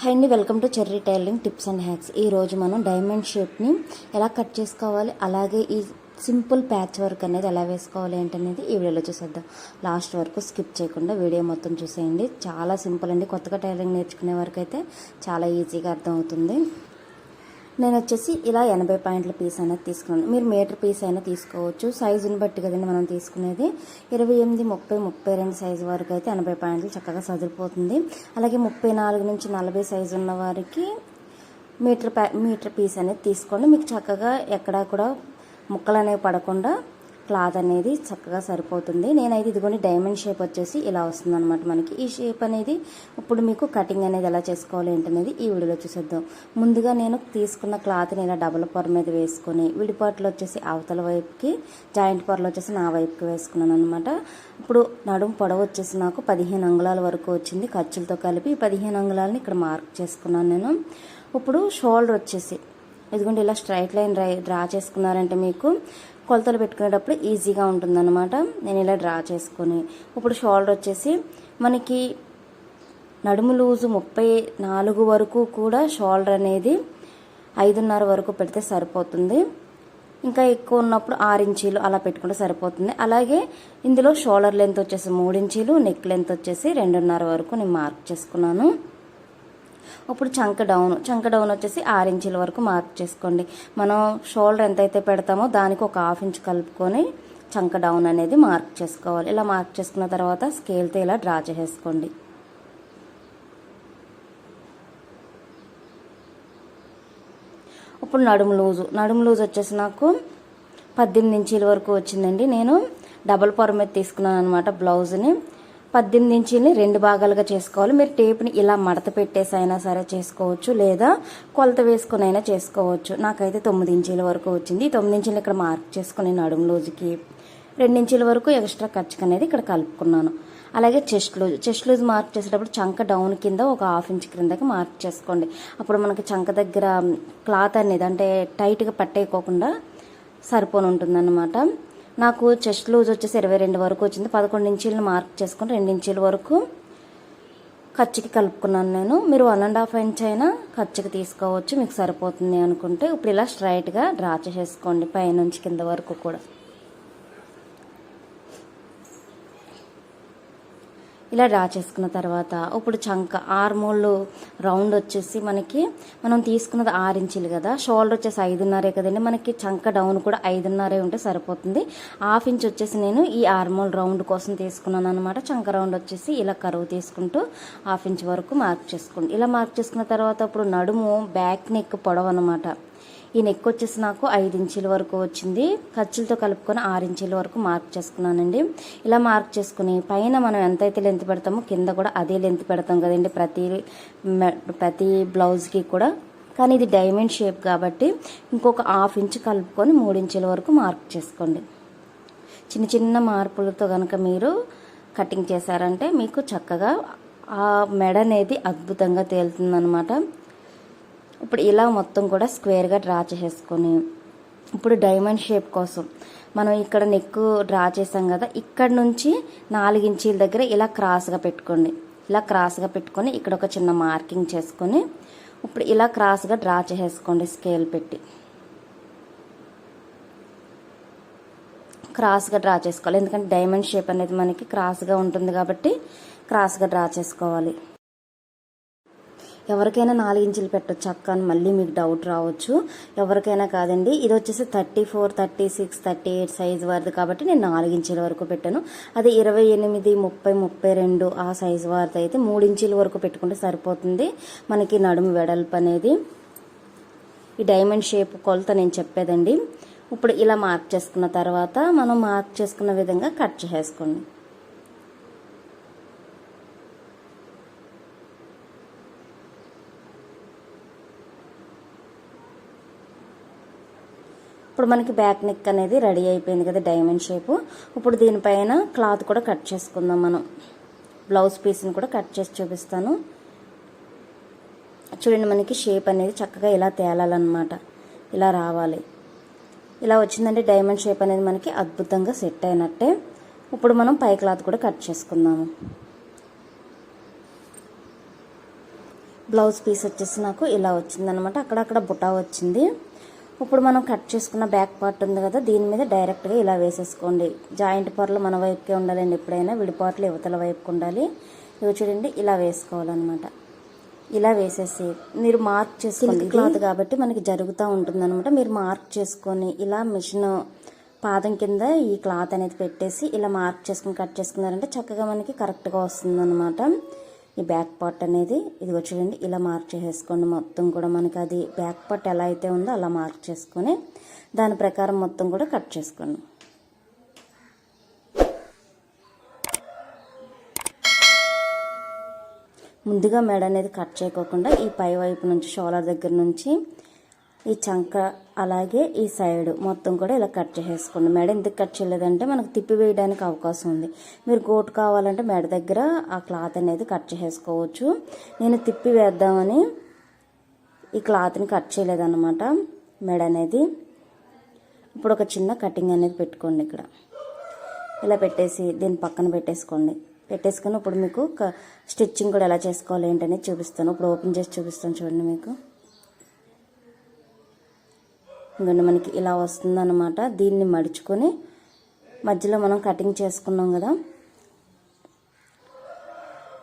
Hi అండి welcome to Cherry tailoring tips and hacks. ఈ రోజు మనం డైమండ్ షేప్ని ఎలా కట్ చేసుకోవాలి అలాగే ఈ సింపుల్ ప్యాచ్ వర్క్ అనేది ఎలా వేసుకోవాలి ఏంటనేది ఈ వీడియోలో చూసేద్దాం. లాస్ట్ వరకు స్కిప్ చేయకుండా వీడియో మొత్తం చూసేయండి. చాలా సింపుల్ అండి కొత్తగా టైలరింగ్ నేర్చుకునే వరకు అయితే చాలా ఈజీగా అర్థమవుతుంది. నేను వచ్చేసి ఇలా ఎనభై పాయింట్ల పీస్ అనేది తీసుకున్నాను. మీరు మీటర్ పీస్ అయినా తీసుకోవచ్చు. సైజుని బట్టి కదండి మనం తీసుకునేది. ఇరవై ఎనిమిది ముప్పై ముప్పై రెండు సైజు వరకు అయితే ఎనభై పాయింట్లు చక్కగా సదిరిపోతుంది. అలాగే ముప్పై నాలుగు నుంచి నలభై సైజు ఉన్న వారికి మీటర్ ప్యా మీటర్ పీస్ అనేది తీసుకోండి. మీకు చక్కగా ఎక్కడా కూడా ముక్కలు అనేవి పడకుండా క్లాత్ అనేది చక్కగా సరిపోతుంది. నేనైతే ఇదిగోని డైమండ్ షేప్ వచ్చేసి ఇలా వస్తుంది అనమాట మనకి. ఈ షేప్ అనేది ఇప్పుడు మీకు కటింగ్ అనేది ఎలా చేసుకోవాలి ఏంటనేది ఈ వీడియోలో చూసేద్దాం. ముందుగా నేను తీసుకున్న క్లాత్ని ఇలా డబుల్ పొర మీద వేసుకొని విడిపాట్లు వచ్చేసి అవతల వైపుకి జాయింట్ పొరలు వచ్చేసి నా వైపుకి వేసుకున్నాను అనమాట ఇప్పుడు నడుము పొడవు వచ్చేసి నాకు పదిహేను అంగుళాల వరకు వచ్చింది ఖర్చులతో కలిపి. ఈ పదిహేను అంగుళాలని ఇక్కడ మార్క్ చేసుకున్నాను నేను. ఇప్పుడు షోల్డర్ వచ్చేసి ఇదిగోండి ఇలా స్ట్రైట్ లైన్ డ్రా చేసుకున్నారంటే మీకు కొలతలు పెట్టుకునేటప్పుడు ఈజీగా ఉంటుందన్నమాట. నేను ఇలా డ్రా చేసుకొని. ఇప్పుడు షోల్డర్ వచ్చేసి మనకి నడుము లూజు ముప్పై నాలుగు వరకు కూడా షోల్డర్ అనేది ఐదున్నర వరకు పెడితే సరిపోతుంది. ఇంకా ఎక్కువ ఉన్నప్పుడు ఆరు ఇంచీలు అలా పెట్టుకుంటే సరిపోతుంది. అలాగే ఇందులో షోల్డర్ లెంత్ వచ్చేసి మూడు ఇంచీలు నెక్ లెంత్ వచ్చేసి రెండున్నర వరకు నేను మార్క్ చేసుకున్నాను. ఇప్పుడు చంక డౌన్ చంక డౌన్ వచ్చేసి ఆరు ఇంచుల వరకు మార్క్ చేసుకోండి. మనం షోల్డర్ ఎంతైతే పెడతామో దానికి ఒక హాఫ్ ఇంచ్ కలుపుకొని చంక డౌన్ అనేది మార్క్ చేసుకోవాలి. ఇలా మార్క్ చేసుకున్న తర్వాత స్కేల్తో ఇలా డ్రా చేసేసుకోండి. ఇప్పుడు నడుము లూజు నడుము లూజ్ వచ్చేసి నాకు పద్దెనిమిది ఇంచీల వరకు వచ్చిందండి. నేను డబల్ పొర మీద తీసుకున్నాను అనమాట బ్లౌజ్ని పద్దెనిమిది ఇంచీని రెండు భాగాలుగా చేసుకోవాలి. మీరు టేప్ని ఇలా మడత పెట్టేసి అయినా సరే చేసుకోవచ్చు లేదా కొలత వేసుకుని అయినా చేసుకోవచ్చు. నాకైతే తొమ్మిది ఇంచీల వరకు వచ్చింది. తొమ్మిది ఇంచీలు ఇక్కడ మార్క్ చేసుకుని నడుము లూజుకి రెండు ఇంచుల వరకు ఎక్స్ట్రా ఖర్చుకు అనేది ఇక్కడ కలుపుకున్నాను. అలాగే chest loose chest loose mark చేసేటప్పుడు చంక డౌన్ కింద ఒక హాఫ్ ఇంచ్ క్రిందకి మార్క్ చేసుకోండి. అప్పుడు మనకి చంక దగ్గర క్లాత్ అనేది అంటే టైట్గా పట్టేయకోకుండా సరిపోని ఉంటుందన్నమాట నాకు చెస్ట్ లూజ్ వచ్చేసి ఇరవై రెండు వరకు వచ్చింది. పదకొండు ఇంచీలను మార్క్ చేసుకుని రెండు ఇంచీల వరకు ఖర్చుకి కలుపుకున్నాను నేను. మీరు వన్ అండ్ హాఫ్ ఇంచ్ అయినా ఖర్చుకి తీసుకోవచ్చు మీకు సరిపోతుంది అనుకుంటే. ఇప్పుడు ఇలా స్ట్రైట్గా డ్రా చేసేసుకోండి పైనుంచి కింద వరకు కూడా. ఇలా డ్రా చేసుకున్న తర్వాత ఇప్పుడు చంక ఆర్మోళ్ళు రౌండ్ వచ్చేసి మనకి మనం తీసుకున్నది ఆరు ఇంచులు కదా. షోల్డర్ వచ్చేసి ఐదున్నరే కదండి. మనకి చంక డౌన్ కూడా ఐదున్నరే ఉంటే సరిపోతుంది. హాఫ్ ఇంచ్ వచ్చేసి నేను ఈ ఆర్మోల్ రౌండ్ కోసం తీసుకున్నాను అనమాట చంక రౌండ్ వచ్చేసి ఇలా కరువు తీసుకుంటూ హాఫ్ ఇంచ్ వరకు మార్క్ చేసుకోండి. ఇలా మార్క్ చేసుకున్న తర్వాత ఇప్పుడు నడుము బ్యాక్ నెక్ పొడవు అనమాట ఈ నెక్ వచ్చేసి నాకు ఐదు ఇంచుల వరకు వచ్చింది. ఖర్చులతో కలుపుకొని ఆరు ఇంచుల వరకు మార్క్ చేసుకున్నానండి. ఇలా మార్క్ చేసుకుని పైన మనం ఎంతైతే లెంత్ పెడతామో కింద కూడా అదే లెంత్ పెడతాం కదండి ప్రతి ప్రతి బ్లౌజ్కి కూడా. కానీ ఇది డైమండ్ షేప్ కాబట్టి ఇంకొక హాఫ్ ఇంచ్ కలుపుకొని మూడు ఇంచుల వరకు మార్క్ చేసుకోండి. చిన్న చిన్న మార్పులతో కనుక మీరు కటింగ్ చేశారంటే మీకు చక్కగా ఆ మెడ అనేది అద్భుతంగా తేలుతుందనమాట ఇప్పుడు ఇలా మొత్తం కూడా స్క్వేర్గా డ్రా చేసేసుకొని ఇప్పుడు డైమండ్ షేప్ కోసం మనం ఇక్కడ నెక్ డ్రా చేసాం కదా ఇక్కడ నుంచి నాలుగించీల దగ్గర ఇలా క్రాస్గా పెట్టుకోండి. ఇలా క్రాస్గా పెట్టుకొని ఇక్కడ ఒక చిన్న మార్కింగ్ చేసుకొని ఇప్పుడు ఇలా క్రాస్గా డ్రా చేసేసుకోండి స్కేల్ పెట్టి. క్రాస్గా డ్రా చేసుకోవాలి. ఎందుకంటే డైమండ్ షేప్ అనేది మనకి క్రాస్గా ఉంటుంది కాబట్టి క్రాస్గా డ్రా చేసుకోవాలి. ఎవరికైనా నాలుగు ఇంచులు పెట్టచ్చు అక్క అని మళ్ళీ మీకు డౌట్ రావచ్చు. ఎవరికైనా కాదండి. ఇది వచ్చేసి thirty four thirty six thirty eight size వారిది కాబట్టి నేను నాలుగు ఇంచుల వరకు పెట్టాను. అదే ఇరవై ఎనిమిది ముప్పై ముప్పై రెండు ఆ సైజ్ వారిది అయితే మూడు ఇంచుల వరకు పెట్టుకుంటే సరిపోతుంది. మనకి నడుము వెడల్పు అనేది ఈ డైమండ్ షేప్ కొలత నేను చెప్పేదండి. ఇప్పుడు ఇలా మార్క్ చేసుకున్న తర్వాత మనం మార్క్ చేసుకున్న విధంగా కట్ చేసుకోండి ఇప్పుడు మనకి బ్యాక్ నెక్ అనేది రెడీ అయిపోయింది కదా డైమండ్ షేపు. ఇప్పుడు దీనిపైన క్లాత్ కూడా కట్ చేసుకుందాం మనం. బ్లౌజ్ పీస్ని కూడా కట్ చేసి చూపిస్తాను. చూడండి మనకి షేప్ అనేది చక్కగా ఇలా తేలాలన్నమాట. ఇలా రావాలి. ఇలా వచ్చిందంటే డైమండ్ షేప్ అనేది మనకి అద్భుతంగా సెట్ అయినట్టే. ఇప్పుడు మనం పై క్లాత్ కూడా కట్ చేసుకుందాము. బ్లౌజ్ పీస్ వచ్చేసి నాకు ఇలా వచ్చిందనమాట అక్కడక్కడ బుటా వచ్చింది. ఇప్పుడు మనం కట్ చేసుకున్న బ్యాక్ పార్ట్ ఉంది కదా దీని మీద డైరెక్ట్గా ఇలా వేసేసుకోండి. జాయింట్ పొరలు మన వైపుకే ఉండాలండి ఎప్పుడైనా విడిపాట్లు యువతల వైపుకి ఉండాలి. ఇవి చూడండి ఇలా వేసుకోవాలన్నమాట. ఇలా వేసేసి మీరు మార్క్ చేసుకోండి. క్లాత్ కాబట్టి మనకి జరుగుతూ ఉంటుంది మీరు మార్క్ చేసుకొని ఇలా మిషన్ పాదం కింద ఈ క్లాత్ అనేది పెట్టేసి ఇలా మార్క్ చేసుకుని కట్ చేసుకున్నారంటే చక్కగా మనకి కరెక్ట్గా వస్తుంది ఈ బ్యాక్ పార్ట్ అనేది ఇదిగో చూడండి ఇలా మార్క్ చేసేసుకోండి. మొత్తం కూడా మనకి అది బ్యాక్ పార్ట్ ఎలా అయితే ఉందో అలా మార్క్ చేసుకొని దాని ప్రకారం మొత్తం కూడా కట్ చేసుకోండి. ముందుగా మెడ అనేది కట్ చేయకోకుండా ఈ పై వైపు నుంచి షోలర్ దగ్గర నుంచి ఈ చంక అలాగే ఈ సైడ్ మొత్తం కూడా ఇలా కట్ చేసేసుకోండి. మెడ ఎందుకు కట్ చేయలేదంటే మనకు తిప్పి వేయడానికి అవకాశం ఉంది. మీరు గోటు కావాలంటే మెడ దగ్గర ఆ క్లాత్ అనేది కట్ చేసేసుకోవచ్చు. నేను తిప్పి వేద్దామని ఈ క్లాత్ని కట్ చేయలేదన్నమాట మెడ అనేది. ఇప్పుడు ఒక చిన్న కటింగ్ అనేది పెట్టుకోండి ఇక్కడ. ఇలా పెట్టేసి దీన్ని పక్కన పెట్టేసుకోండి. పెట్టేసుకొని ఇప్పుడు మీకు స్టిచ్చింగ్ కూడా ఎలా చేసుకోవాలి ఏంటనేది చూపిస్తాను. ఇప్పుడు ఓపెన్ చేసి చూపిస్తాను చూడండి మీకు. ఇంకా మనకి ఇలా వస్తుందన్నమాట. దీన్ని మడుచుకొని మధ్యలో మనం కటింగ్ చేసుకున్నాం కదా.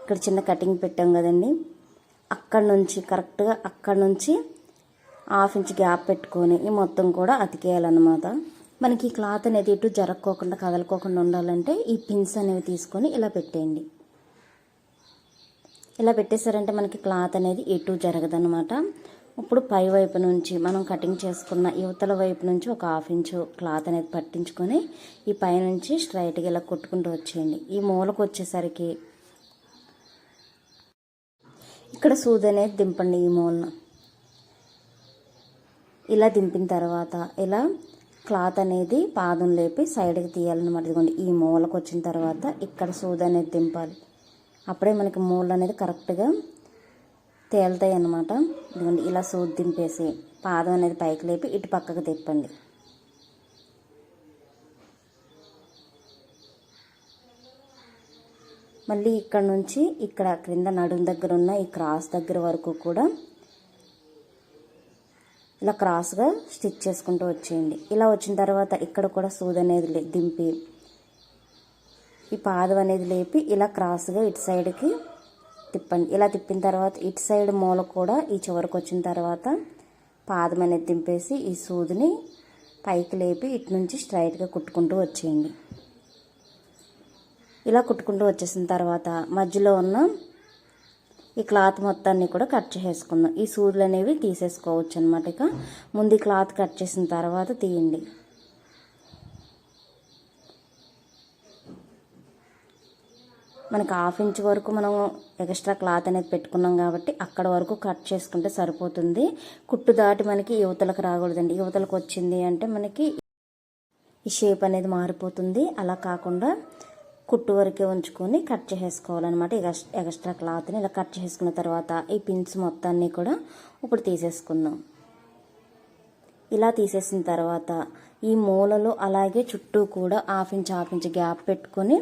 ఇక్కడ చిన్న కటింగ్ పెట్టాం కదండి. అక్కడ నుంచి కరెక్ట్గా అక్కడ నుంచి హాఫ్ ఇంచ్ గ్యాప్ పెట్టుకొని ఈ మొత్తం కూడా అతికేయాలన్నమాట. మనకి ఈ క్లాత్ అనేది ఎటు జరక్కోకుండా కదలకోకుండా ఉండాలంటే ఈ పిన్స్ అనేవి తీసుకొని ఇలా పెట్టేయండి. ఇలా పెట్టేశారంటే మనకి క్లాత్ అనేది ఎటు జరగదనమాట ఇప్పుడు పై వైపు నుంచి మనం కటింగ్ చేసుకున్న యువతల వైపు నుంచి ఒక హాఫ్ ఇంచు క్లాత్ అనేది పట్టించుకొని ఈ పై నుంచి స్ట్రైట్గా ఇలా కొట్టుకుంటూ వచ్చేయండి. ఈ మూలకు వచ్చేసరికి ఇక్కడ సూది అనేది దింపండి ఈ మూలన. ఇలా దింపిన తర్వాత ఇలా క్లాత్ అనేది పాదం లేపి సైడ్కి తీయాలన్నమాట. ఇదిగోండి ఈ మూలకు వచ్చిన తర్వాత ఇక్కడ సూది అనేది దింపాలి. అప్పుడే మనకి మూల అనేది కరెక్ట్గా తేలుతాయి అన్నమాట ఇదిగోండి ఇలా సూది దింపేసి పాదం అనేది పైకి లేపి ఇటు పక్కకు తిప్పండి. మళ్ళీ ఇక్కడ నుంచి ఇక్కడ క్రింద నడుము దగ్గర ఉన్న ఈ క్రాస్ దగ్గర వరకు కూడా ఇలా క్రాస్గా స్టిచ్ చేసుకుంటూ వచ్చేయండి. ఇలా వచ్చిన తర్వాత ఇక్కడ కూడా సూది అనేది దింపి ఈ పాదం అనేది లేపి ఇలా క్రాస్గా ఇటు సైడ్కి తిప్పండి. ఇలా తిప్పిన తర్వాత ఇటు సైడ్ మూల కూడా ఈ చివరికి వచ్చిన తర్వాత పాదం అనేది దింపేసి ఈ సూదిని పైకి లేపి ఇటు నుంచి స్ట్రైట్గా కుట్టుకుంటూ వచ్చేయండి. ఇలా కుట్టుకుంటూ వచ్చేసిన తర్వాత మధ్యలో ఉన్న ఈ క్లాత్ మొత్తాన్ని కూడా కట్ చేసేసుకుందాం. ఈ సూదులు అనేవి తీసేసుకోవచ్చు అనమాట ఇక. ముందు క్లాత్ కట్ చేసిన తర్వాత తీయండి. మనకు హాఫ్ ఇంచ్ వరకు మనం ఎక్స్ట్రా క్లాత్ అనేది పెట్టుకున్నాం కాబట్టి అక్కడ వరకు కట్ చేసుకుంటే సరిపోతుంది. కుట్టు దాటి మనకి యువతలకు రాకూడదండి. యువతలకు వచ్చింది అంటే మనకి ఈ షేప్ అనేది మారిపోతుంది. అలా కాకుండా కుట్టు వరకే ఉంచుకొని కట్ చేసేసుకోవాలన్నమాట. ఎక్స్ట్రా క్లాత్ని ఇలా కట్ చేసుకున్న తర్వాత ఈ పిన్స్ మొత్తాన్ని కూడా ఇప్పుడు తీసేసుకుందాం. ఇలా తీసేసిన తర్వాత ఈ మూలలో అలాగే చుట్టూ కూడా half inch half inch gap పెట్టుకొని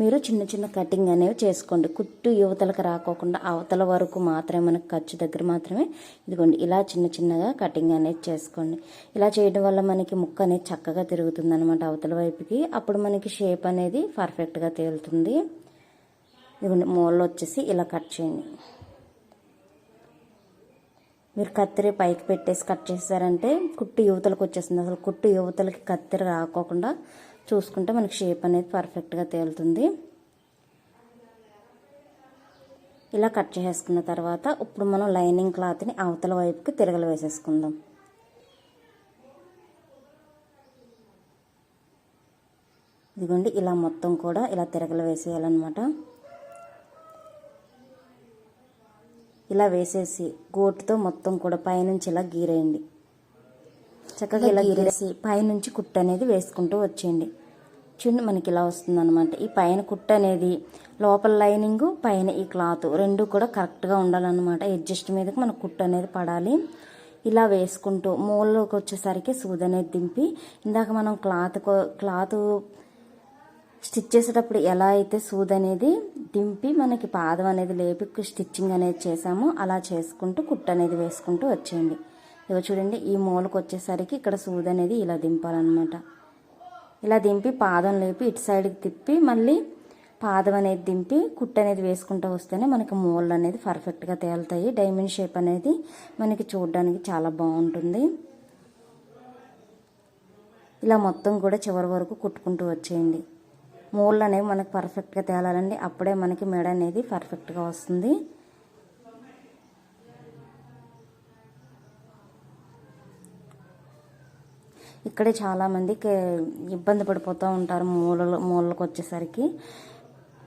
మీరు చిన్న చిన్న కటింగ్ అనేవి చేసుకోండి. కుట్టు యువతలకు రాకోకుండా అవతల వరకు మాత్రమే మనకు ఖర్చు దగ్గర మాత్రమే ఇదిగోండి ఇలా చిన్న చిన్నగా కటింగ్ అనేది చేసుకోండి. ఇలా చేయడం వల్ల మనకి ముక్క అనేది చక్కగా తిరుగుతుంది అనమాట అవతల వైపుకి. అప్పుడు మనకి షేప్ అనేది పర్ఫెక్ట్గా తేలుతుంది. ఇదిగోండి మూలలో వచ్చేసి ఇలా కట్ చేయండి. మీరు కత్తిరి పైకి పెట్టేసి కట్ చేశారంటే కుట్టు యువతలకు వచ్చేస్తుంది. అసలు కుట్టు యువతలకి కత్తిరి రాకోకుండా చూసుకుంటే మనకి షేప్ అనేది పర్ఫెక్ట్గా తేలుతుంది. ఇలా కట్ చేసుకున్న తర్వాత ఇప్పుడు మనం లైనింగ్ క్లాత్ని అవతల వైపుకి తిరగలు వేసేసుకుందాం. ఇదిగోండి ఇలా మొత్తం కూడా ఇలా తిరగలు వేసేయాలన్నమాట. ఇలా వేసేసి గోటుతో మొత్తం కూడా పైనుంచి ఇలా గీరేయండి. చక్కగా ఇలా గీరేసి పైనుంచి కుట్టు అనేది వేసుకుంటూ వచ్చేయండి. చూడండి మనకి ఇలా వస్తుంది అనమాట ఈ పైన కుట్టు అనేది లోపల లైనింగ్ పైన ఈ క్లాత్ రెండు కూడా కరెక్ట్గా ఉండాలన్నమాట. అడ్జస్ట్ మీదకి మన కుట్టు అనేది పడాలి. ఇలా వేసుకుంటూ మూలలోకి వచ్చేసరికి సూది అనేది దింపి ఇందాక మనం క్లాత్ క్లాత్ స్టిచ్ చేసేటప్పుడు ఎలా అయితే సూద్ అనేది దింపి మనకి పాదం అనేది లేపి స్టిచ్చింగ్ అనేది చేసామో అలా చేసుకుంటూ కుట్టు అనేది వేసుకుంటూ వచ్చేయండి. ఇక చూడండి ఈ మూలకు వచ్చేసరికి ఇక్కడ సూద్ అనేది ఇలా దింపాలన్నమాట. ఇలా దింపి పాదం లేపి ఇటు సైడ్కి తిప్పి మళ్ళీ పాదం అనేది దింపి కుట్టు అనేది వేసుకుంటూ వస్తేనే మనకి మూలలు అనేది పర్ఫెక్ట్గా తేలుతాయి. డైమండ్ షేప్ అనేది మనకి చూడడానికి చాలా బాగుంటుంది. ఇలా మొత్తం కూడా చివరి వరకు కుట్టుకుంటూ వచ్చేయండి. మూలలు అనేవి మనకి పర్ఫెక్ట్గా తేలాలండి. అప్పుడే మనకి మెడ అనేది పర్ఫెక్ట్గా వస్తుంది. ఇక్కడే చాలామందికి ఇబ్బంది పడిపోతూ ఉంటారు మూలలు మూలలకు వచ్చేసరికి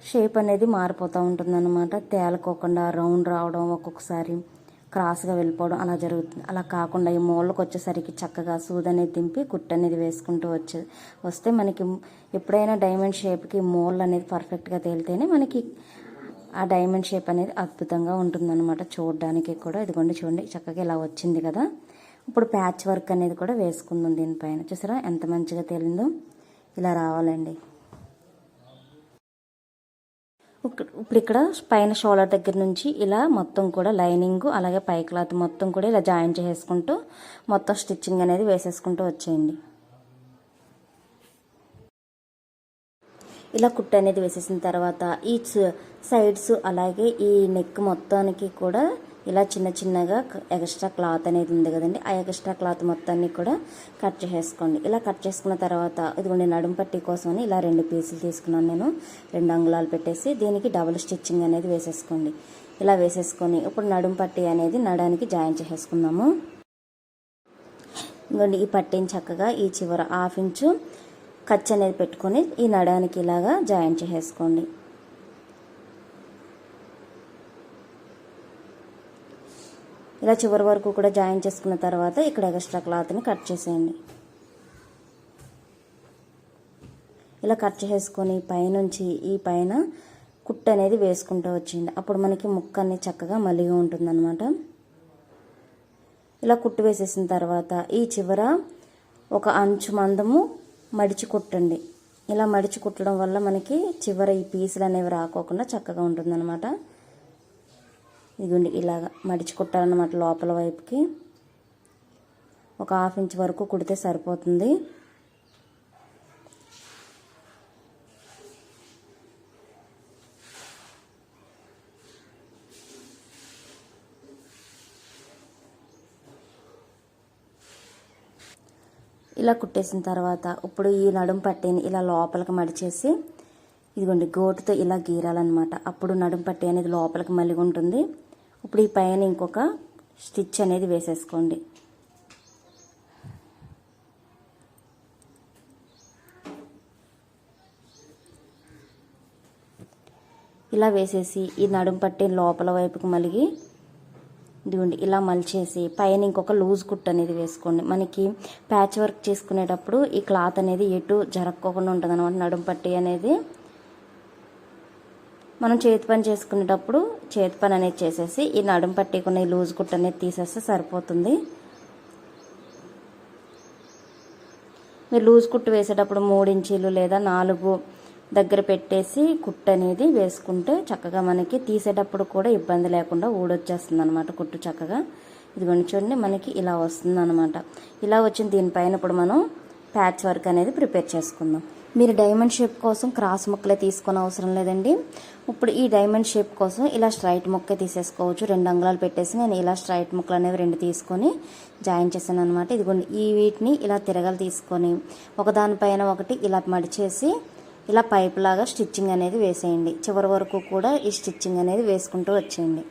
షేప్ అనేది మారిపోతూ ఉంటుందన్నమాట. తేలకోకుండా రౌండ్ రావడం ఒక్కొక్కసారి. క్రాస్గా వెళ్ళిపోవడం అలా జరుగుతుంది. అలా కాకుండా ఈ మూలకు వచ్చేసరికి చక్కగా సూది అనేది దింపి కుట్టు అనేది వేసుకుంటూ వచ్చే వస్తే మనకి ఎప్పుడైనా డైమండ్ షేప్కి మోల్ అనేది పర్ఫెక్ట్గా తేలితేనే మనకి ఆ డైమండ్ షేప్ అనేది అద్భుతంగా ఉంటుందన్నమాట. చూడడానికి కూడా. ఇదిగోండి చూడండి చక్కగా ఇలా వచ్చింది కదా. ఇప్పుడు ప్యాచ్ వర్క్ అనేది కూడా వేసుకుందాం దీనిపైన. చూసారా? ఎంత మంచిగా తేలిందో. ఇలా రావాలండి. ఇప్పుడు ఇక్కడ పైన షోల్డర్ దగ్గర నుంచి ఇలా మొత్తం కూడా లైనింగ్ అలాగే పై క్లాత్ మొత్తం కూడా ఇలా జాయిన్ చేసుకుంటూ మొత్తం స్టిచ్చింగ్ అనేది వేసేసుకుంటూ వచ్చేయండి. ఇలా కుట్టు అనేది వేసేసిన తర్వాత ఈ సైడ్స్ అలాగే ఈ నెక్ మొత్తానికి కూడా ఇలా చిన్న చిన్నగా ఎక్స్ట్రా క్లాత్ అనేది ఉంది కదండి. ఆ ఎక్స్ట్రా క్లాత్ మొత్తాన్ని కూడా కట్ చేసేసుకోండి. ఇలా కట్ చేసుకున్న తర్వాత ఇదిగోండి నడుం పట్టి కోసమని ఇలా రెండు పీసులు తీసుకున్నాను నేను. రెండు అంగుళాలు పెట్టేసి దీనికి డబుల్ స్టిచ్చింగ్ అనేది వేసేసుకోండి. ఇలా వేసేసుకొని ఇప్పుడు నడుం పట్టి అనేది నడానికి జాయిన్ చేసేసుకుందాము. ఇంకోండి ఈ పట్టిని చక్కగా ఈ చివర హాఫ్ ఇంచు ఖర్చు అనేది పెట్టుకొని ఈ నడానికి ఇలాగా జాయిన్ చేసేసుకోండి. ఇలా చివరి వరకు కూడా జాయిన్ చేసుకున్న తర్వాత ఇక్కడ ఎక్స్ట్రా క్లాత్ని కట్ చేసేయండి. ఇలా కట్ చేసుకొని పైనుంచి ఈ పైన కుట్టు అనేది వేసుకుంటూ వచ్చింది అప్పుడు మనకి ముక్క అనేది చక్కగా మలిగా ఉంటుందన్నమాట. ఇలా కుట్టు వేసేసిన తర్వాత ఈ చివర ఒక అంచు మందము మడిచి కుట్టండి. ఇలా మడిచి కుట్టడం వల్ల మనకి చివర ఈ పీసులు అనేవి రాకోకుండా చక్కగా ఉంటుందన్నమాట. ఇదిగోండి ఇలాగ మడిచి కుట్టాలన్నమాట లోపల వైపుకి. ఒక హాఫ్ ఇంచ్ వరకు కుడితే సరిపోతుంది. ఇలా కుట్టేసిన తర్వాత ఇప్పుడు ఈ నడుం పట్టీని ఇలా లోపలికి మడిచేసి ఇదిగోండి గోటుతో ఇలా గీరాలన్నమాట. అప్పుడు నడుము పట్టి అనేది లోపలికి మలిగి ఉంటుంది. ఇప్పుడు ఈ పైన ఇంకొక స్టిచ్ అనేది వేసేసుకోండి. ఇలా వేసేసి ఈ నడుం పట్టి లోపల వైపుకి మలిగి ఇదిగోండి ఇలా మలిచేసి పైన ఇంకొక లూజ్ కుట్ అనేది వేసుకోండి. మనకి ప్యాచ్ వర్క్ చేసుకునేటప్పుడు ఈ క్లాత్ అనేది ఎటు జరక్కోకుండా ఉంటుంది అనమాట నడుం పట్టి అనేది మనం చేతి పని చేసుకునేటప్పుడు చేతి పని అనేది చేసేసి ఈ నడుం పట్టికున్న ఈ లూజ్ కుట్ అనేది తీసేస్తే సరిపోతుంది. మీరు లూజ్ కుట్టు వేసేటప్పుడు మూడు ఇంచీలు లేదా నాలుగు దగ్గర పెట్టేసి కుట్టు అనేది వేసుకుంటే చక్కగా మనకి తీసేటప్పుడు కూడా ఇబ్బంది లేకుండా ఊడొచ్చేస్తుంది అనమాట కుట్టు చక్కగా. ఇదిగోండి చూడండి మనకి ఇలా వస్తుంది అనమాట ఇలా వచ్చిన దీనిపైన ఇప్పుడు మనం ప్యాచ్ వర్క్ అనేది ప్రిపేర్ చేసుకుందాం. మీరు డైమండ్ షేప్ కోసం క్రాస్ ముక్కలే తీసుకొని అవసరం లేదండి. ఇప్పుడు ఈ డైమండ్ షేప్ కోసం ఇలా స్ట్రైట్ ముక్కే తీసేసుకోవచ్చు. రెండు అంగుళాలు పెట్టేసి నేను ఇలా స్ట్రైట్ ముక్కలు అనేవి రెండు తీసుకొని జాయిన్ చేశాను అనమాట ఇదిగోండి ఈ వీటిని ఇలా తిరగలు తీసుకొని ఒకదానిపైన ఒకటి ఇలా మడిచేసి ఇలా పైప్ లాగా స్టిచ్చింగ్ అనేది వేసేయండి. చివరి వరకు కూడా ఈ స్టిచ్చింగ్ అనేది వేసుకుంటూ వచ్చేయండి.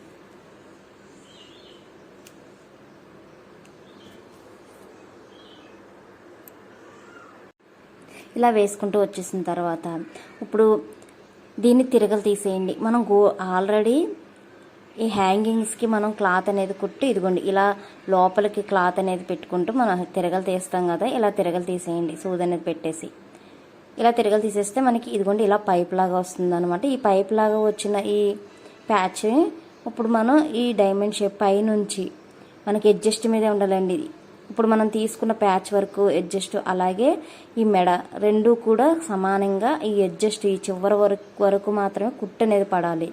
ఇలా వేసుకుంటూ వచ్చేసిన తర్వాత ఇప్పుడు దీన్ని తిరగలు తీసేయండి. మనం గో ఆల్రెడీ ఈ హ్యాంగింగ్స్కి మనం క్లాత్ అనేది కుట్టి ఇదిగోండి ఇలా లోపలికి క్లాత్ అనేది పెట్టుకుంటూ మనం తిరగలు తీస్తాం కదా ఇలా తిరగలు తీసేయండి సూది అనేది పెట్టేసి. ఇలా తిరగలు తీసేస్తే మనకి ఇదిగోండి ఇలా పైప్ లాగా వస్తుంది అనమాట ఈ పైప్ లాగా వచ్చిన ఈ ప్యాచ్ ఇప్పుడు మనం ఈ డైమండ్ షేప్ పైనుంచి మనకి అడ్జస్ట్ మీదే ఉండాలండి. ఇది ఇప్పుడు మనం తీసుకున్న ప్యాచ్ వర్క్ అడ్జస్ట్ అలాగే ఈ మెడ రెండు కూడా సమానంగా ఈ అడ్జస్ట్ ఈ చివరి వరకు వరకు మాత్రమే కుట్టు అనేది పడాలి.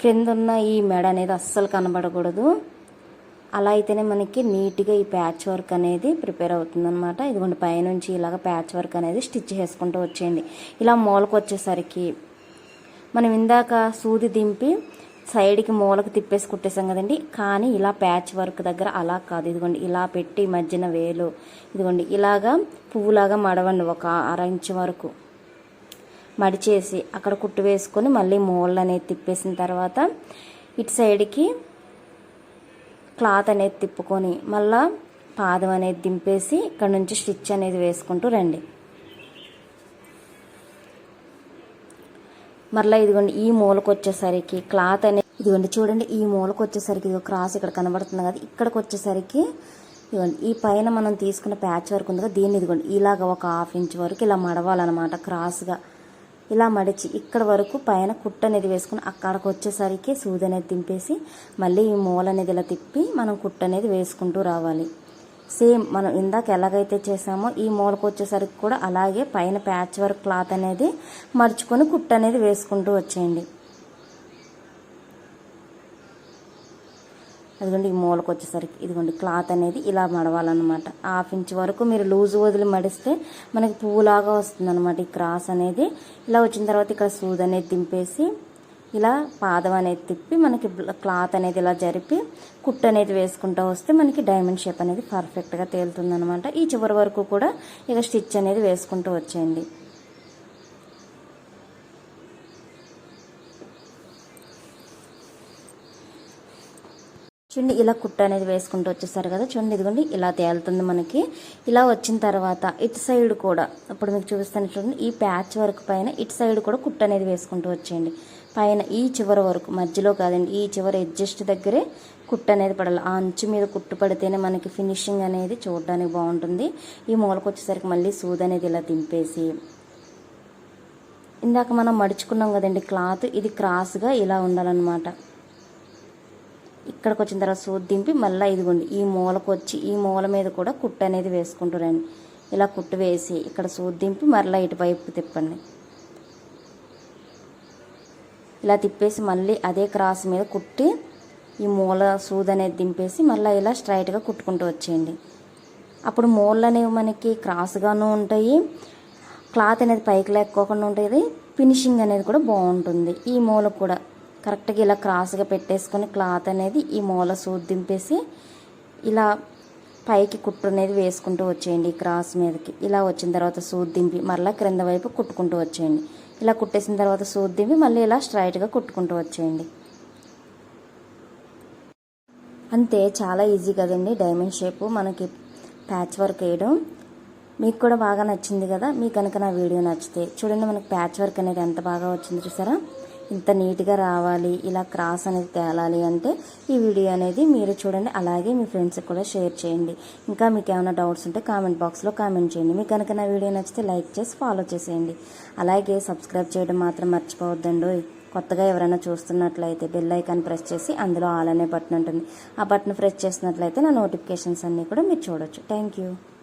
క్రింద ఉన్న ఈ మెడ అనేది అస్సలు కనబడకూడదు. అలా అయితేనే మనకి నీట్గా ఈ ప్యాచ్ వర్క్ అనేది ప్రిపేర్ అవుతుందన్నమాట. ఇదిగోండి పైనుంచి ఇలాగ ప్యాచ్ వర్క్ అనేది స్టిచ్ చేసుకుంటూ వచ్చేయండి. ఇలా మూలకు వచ్చేసరికి మనం ఇందాక సూది దింపి సైడ్కి మూలకు తిప్పేసి కుట్టేసాం కదండి. కానీ ఇలా ప్యాచ్ వర్క్ దగ్గర అలా కాదు. ఇదిగోండి ఇలా పెట్టి మధ్యన వేలు ఇదిగోండి ఇలాగా పువ్వులాగా మడవండి ఒక అర ఇంచు వరకు. మడిచేసి అక్కడ కుట్టు వేసుకొని మళ్ళీ మూలలు అనేది తిప్పేసిన తర్వాత ఇటు సైడ్కి క్లాత్ అనేది తిప్పుకొని మళ్ళా పాదం అనేది దింపేసి ఇక్కడ నుంచి స్టిచ్ అనేది వేసుకుంటూ రండి. మరలా ఇదిగోండి ఈ మూలకు వచ్చేసరికి క్లాత్ అనేది ఇదిగోండి చూడండి ఈ మూలకు వచ్చేసరికి ఇది క్రాస్ ఇక్కడ కనబడుతుంది కదా ఇక్కడికి వచ్చేసరికి ఇదిగోండి ఈ పైన మనం తీసుకున్న ప్యాచ్ వరకు ఉంది కదా దీన్ని ఇదిగోండి ఇలాగ ఒక హాఫ్ ఇంచ్ వరకు ఇలా మడవాలన్నమాట క్రాస్గా. ఇలా మడిచి ఇక్కడ వరకు పైన కుట్ట అనేది వేసుకుని అక్కడికి వచ్చేసరికి సూది అనేది దింపేసి మళ్ళీ ఈ మూల అనేది ఇలా తిప్పి మనం కుట్ట అనేది వేసుకుంటూ రావాలి. సేమ్ మనం ఇందాక ఎలాగైతే చేసామో ఈ మూలకు వచ్చేసరికి కూడా అలాగే పైన ప్యాచ్ వర్క్ క్లాత్ అనేది మర్చుకొని కుట్ట అనేది వేసుకుంటూ వచ్చేయండి. అదిగోండి ఈ మూలకు వచ్చేసరికి ఇదిగోండి క్లాత్ అనేది ఇలా మడవాలన్నమాట. హాఫ్ ఇంచ్ వరకు మీరు లూజ్ వదిలి మడిస్తే మనకి పువ్వులాగా వస్తుంది అనమాట ఈ క్రాస్ అనేది. ఇలా వచ్చిన తర్వాత ఇక్కడ సూద్ అనేది దింపేసి ఇలా పాదం అనేది తిప్పి మనకి క్లాత్ అనేది ఇలా జరిపి కుట్టు అనేది వేసుకుంటూ వస్తే మనకి డైమండ్ షేప్ అనేది పర్ఫెక్ట్గా తేలుతుంది అనమాట ఈ చివరి వరకు కూడా ఇక స్టిచ్ అనేది వేసుకుంటూ వచ్చేయండి. చూడండి ఇలా కుట్ట అనేది వేసుకుంటూ వచ్చేసారు కదా. చూడండి ఇదిగోండి ఇలా తేలుతుంది మనకి. ఇలా వచ్చిన తర్వాత ఇటు సైడ్ కూడా ఇప్పుడు మీకు చూపిస్తాను చూడండి ఈ ప్యాచ్ వర్క్ పైన ఇటు సైడ్ కూడా కుట్ట అనేది వేసుకుంటూ వచ్చేయండి. పైన ఈ చివరి వరకు మధ్యలో కాదండి ఈ చివరి అడ్జస్ట్ దగ్గరే కుట్టు అనేది పడాలి. ఆ అంచు మీద కుట్టు పడితేనే మనకి ఫినిషింగ్ అనేది చూడడానికి బాగుంటుంది. ఈ మూలకు వచ్చేసరికి మళ్ళీ సూద్ అనేది ఇలా దింపేసి ఇందాక మనం మడుచుకున్నాం కదండి క్లాత్ ఇది క్రాస్గా ఇలా ఉండాలన్నమాట. ఇక్కడికి వచ్చిన తర్వాత సూది దింపి మళ్ళీ ఇదిగోండి ఈ మూలకు వచ్చి ఈ మూల మీద కూడా కుట్టు అనేది వేసుకుంటారండి ఇలా కుట్టు వేసి ఇక్కడ సూది దింపి మరలా ఇటువైపు తిప్పండి. ఇలా తిప్పేసి మళ్ళీ అదే క్రాస్ మీద కుట్టి ఈ మూల సూది అనేది దింపేసి మళ్ళీ ఇలా స్ట్రైట్గా కుట్టుకుంటూ వచ్చేయండి. అప్పుడు మూలలు అనేవి మనకి క్రాస్గాను ఉంటాయి. క్లాత్ అనేది పైకి లేకపోకుండా ఉంటుంది ఫినిషింగ్ అనేది కూడా బాగుంటుంది. ఈ మూల కూడా కరెక్ట్గా ఇలా క్రాస్గా పెట్టేసుకొని క్లాత్ అనేది ఈ మూల సూది దింపేసి ఇలా పైకి కుట్టు అనేది వేసుకుంటూ వచ్చేయండి ఈ క్రాస్ మీదకి. ఇలా వచ్చిన తర్వాత సూది దింపి మళ్ళీ క్రింద వైపు కుట్టుకుంటూ వచ్చేయండి. ఇలా కుట్టేసిన తర్వాత సూది దింపి మళ్ళీ ఇలా స్ట్రైట్గా కుట్టుకుంటూ వచ్చేయండి. అంతే చాలా ఈజీ కదండి డైమండ్ షేపు మనకి ప్యాచ్ వర్క్ వేయడం. మీకు కూడా బాగా నచ్చింది కదా మీకు కనుక నా వీడియో నచ్చితే. చూడండి మనకి ప్యాచ్ వర్క్ అనేది ఎంత బాగా వచ్చింది చూసారా? ఇంత నీట్గా రావాలి ఇలా క్రాస్ అనేది తేలాలి అంటే ఈ వీడియో అనేది మీరు చూడండి. అలాగే మీ ఫ్రెండ్స్కి కూడా షేర్ చేయండి. ఇంకా మీకు ఏమైనా డౌట్స్ ఉంటే కామెంట్ బాక్స్లో కామెంట్ చేయండి. మీకు కనుక నా వీడియో నచ్చితే లైక్ చేసి ఫాలో చేసేయండి. అలాగే సబ్స్క్రైబ్ చేయడం మాత్రం మర్చిపోవద్దండి. కొత్తగా ఎవరైనా చూస్తున్నట్లయితే బెల్ ఐకాన్ ప్రెస్ చేసి అందులో ఆల్ అనే బటన్ ఉంటుంది. ఆ బటన్ ప్రెస్ చేసినట్లయితే నా నోటిఫికేషన్స్ అన్నీ కూడా మీరు చూడొచ్చు. Thank you.